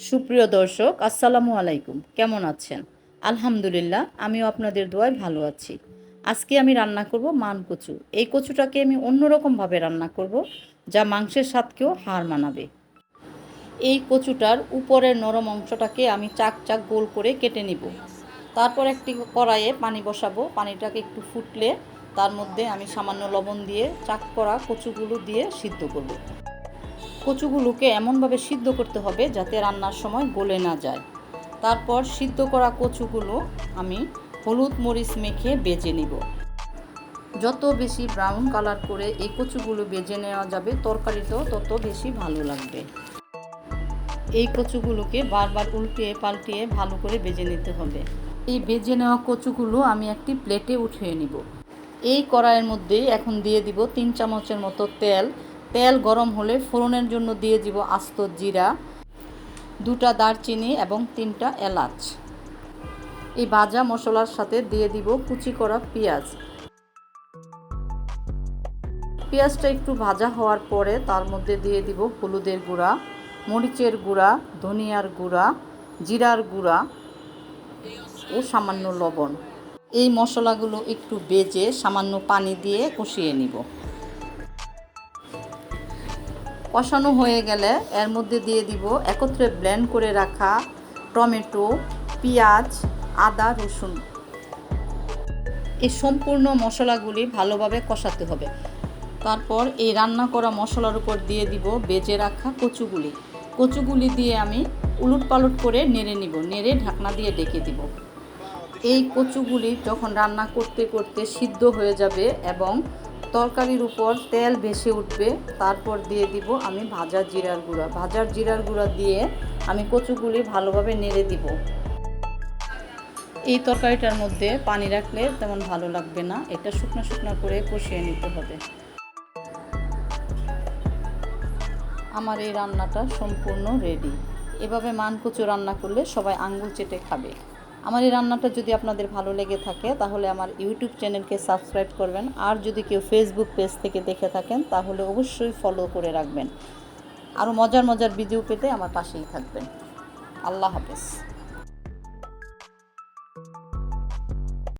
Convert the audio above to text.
সুপ্রিয় দর্শক, আসসালামু আলাইকুম। কেমন আছেন? আলহামদুলিল্লাহ, আমিও আপনাদের দোয়ায় ভালো আছি। আজকে আমি রান্না করব মান কচু। এই কচুটাকে আমি অন্যরকমভাবে রান্না করব, যা মাংসের স্বাদকেও হার মানাবে। এই কচুটার উপরের নরম অংশটাকে আমি চাক চাক গোল করে কেটে নিব। তারপর একটি কড়াইয়ে পানি বসাবো। পানিটাকে একটু ফুটলে তার মধ্যে আমি সামান্য লবণ দিয়ে চাক করা কচুগুলো দিয়ে সিদ্ধ করব। কচুগুলোকে এমনভাবে সিদ্ধ করতে হবে যাতে রান্নার সময় গলে না যায়। তারপর সিদ্ধ করা কচুগুলো আমি হলুদ মরিচ মেখে বেজে নিব। যত বেশি ব্রাউন কালার করে এই কচুগুলো বেজে নেওয়া যাবে, তরকারিতেও তত বেশি ভালো লাগবে। এই কচুগুলোকে বারবার উল্টিয়ে পাল্টিয়ে ভালো করে বেজে নিতে হবে। এই বেজে নেওয়া কচুগুলো আমি একটি প্লেটে উঠিয়ে নিব। এই কড়াইয়ের মধ্যে এখন দিয়ে দিব তিন চামচের মতো তেল তেল গরম হলে ফোড়নের জন্য দিয়ে দিব আস্ত জিরা, দুটা দারচিনি এবং তিনটা এলাচ। এই ভাজা মশলার সাথে দিয়ে দিব কুচি করা পেঁয়াজ। পেঁয়াজটা একটু ভাজা হওয়ার পরে তার মধ্যে দিয়ে দিব হলুদের গুঁড়া, মরিচের গুঁড়া, ধনিয়ার গুঁড়া, জিরার গুঁড়া ও সামান্য লবণ। এই মশলাগুলো একটু বেজে সামান্য পানি দিয়ে কষিয়ে নিব। কষানো হয়ে গেলে এর মধ্যে দিয়ে দিব একত্রে ব্লেন্ড করে রাখা টমেটো, পেঁয়াজ, আদা, রসুন। এই সম্পূর্ণ মশলাগুলি ভালোভাবে কষাতে হবে। তারপর এই রান্না করা মশলার উপর দিয়ে দিব বেজে রাখা কচুগুলি। কচুগুলি দিয়ে আমি উলট পালট করে নেড়ে নিব, নেড়ে ঢাকনা দিয়ে ডেকে দিব। এই কচুগুলি যখন রান্না করতে করতে সিদ্ধ হয়ে যাবে এবং তরকারির উপর তেল ভেসে উঠবে, তারপর দিয়ে দিব আমি ভাজা জিরার গুঁড়া। ভাজার জিরার গুঁড়া দিয়ে আমি কচুগুলি ভালোভাবে নেড়ে দিব। এই তরকারিটার মধ্যে পানি রাখলে তেমন ভালো লাগবে না, এটা শুকনো শুকনো করে কষিয়ে নিতে হবে। আমার এই রান্নাটা সম্পূর্ণ রেডি। এভাবে মান কচু রান্না করলে সবাই আঙ্গুল চেটে খাবে। আমার এই রান্নাটা যদি আপনাদের ভালো লেগে থাকে, তাহলে আমার ইউটিউব চ্যানেলকে সাবস্ক্রাইব করবেন। আর যদি কেউ ফেসবুক পেজ থেকে দেখে থাকেন, তাহলে অবশ্যই ফলো করে রাখবেন। আরও মজার মজার ভিডিও পেতে আমার পাশেই থাকবেন। আল্লাহ হাফেজ।